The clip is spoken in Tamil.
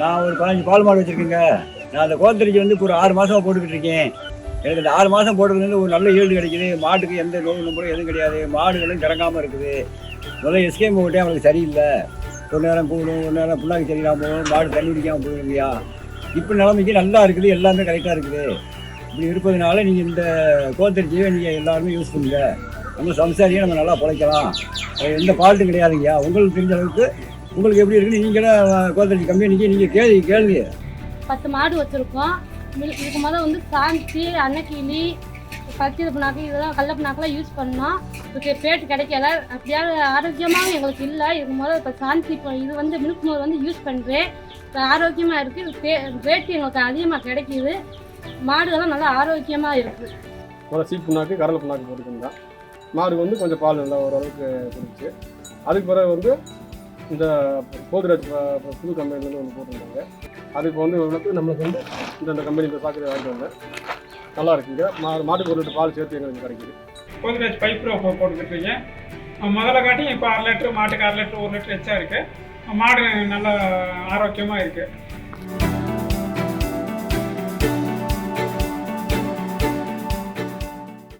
நான் ஒரு பதினஞ்சு பால் மாடு வச்சுருக்கேங்க. நான் அந்த கோத்தரிச்சி வந்து ஒரு ஆறு மாதமாக போட்டுக்கிட்டு இருக்கேன். எனக்கு இந்த ஆறு மாதம் போட்டதுலேருந்து ஒரு நல்ல ஈல்டு கிடைக்குது. மாட்டுக்கு எந்த நோய் நம்பரும் எதுவும் கிடையாது. மாடுகளும் கிறங்காமல் இருக்குது. முதல்ல எஸ்கேம் போட்டே அவங்களுக்கு சரியில்லை. ஒரு நேரம் கூடும் ஒரு நேரம் புண்ணாக்கு சரியில்லாமல் போகும் மாடு தண்ணி குடிக்காமல் போயிருங்கய்யா இப்போ நிலைமைக்கு நல்லா இருக்குது. எல்லாமே கரெக்டாக இருக்குது. இப்படி இருப்பதனால நீங்கள் இந்த கோத்தரிச்சியை நீங்கள் எல்லாருமே யூஸ் பண்ணுங்க. நம்ம சம்சாரியை நம்ம நல்லா பிழைக்கலாம். எந்த ஃபால்ட்டும் கிடையாதுங்கய்யா. உங்களுக்கு தெரிஞ்ச அளவுக்கு உங்களுக்கு எப்படி இருக்குன்னு நீங்களே கோத்தரிச்சி கம்பெனிக்கு நீங்கள் கேள்வி கேளுங்க. பத்து மாடு வச்சுருக்கோம். இதுக்கு முதல் வந்து சாந்தி அன்னக்கிளி பச்சை புண்ணாக்கு இதெல்லாம் கடல புண்ணாக்கெல்லாம் யூஸ் பண்ணோம். இதுக்கு பேட்டு கிடைக்கல. அப்படியாவது ஆரோக்கியமாகவும் எங்களுக்கு இல்லை. இதுக்கு முதல்ல இப்போ சாந்தி இப்போ இது வந்து மில்க் மோர் வந்து யூஸ் பண்ணுறேன் இப்போ ஆரோக்கியமாக இருக்குது பே ரேட்டு எங்களுக்கு அதிகமாக கிடைக்கிது. மாடுகள்லாம் நல்லா ஆரோக்கியமாக இருக்குது முதல்ல சீப் புண்ணாக்கு கடலை புண்ணாக்கு மாடு வந்து கொஞ்சம் பால் நல்லா ஓரளவுக்கு கொடுத்துச்சு அதுக்கு பிறகு வந்து இந்த கோத்ரேஜ் புது கம்பெனிலேருந்து ஒன்று போட்டிருந்தாங்க. அதுக்கு வந்து ஓரளவுக்கு நம்மளுக்கு வந்து இந்த இந்த கம்பெனி இந்த சாக்கடை வாங்கிட்டு வந்தேன். நல்லா இருக்குங்க மா மாட்டுக்கு ஒரு லிட்டர் பால் சேர்த்து எங்களுக்கு கிடைக்குது. கோத்ரேஜ் பைப் ப்ரோ போட்டுக்கிட்டுருக்கீங்க. முதல்ல காட்டி இப்போ அரை லிட்டர் மாட்டுக்கு அரை லிட்டர் ஒரு லிட்டர் எச்சா இருக்குது மாடு நல்லா ஆரோக்கியமாக இருக்குது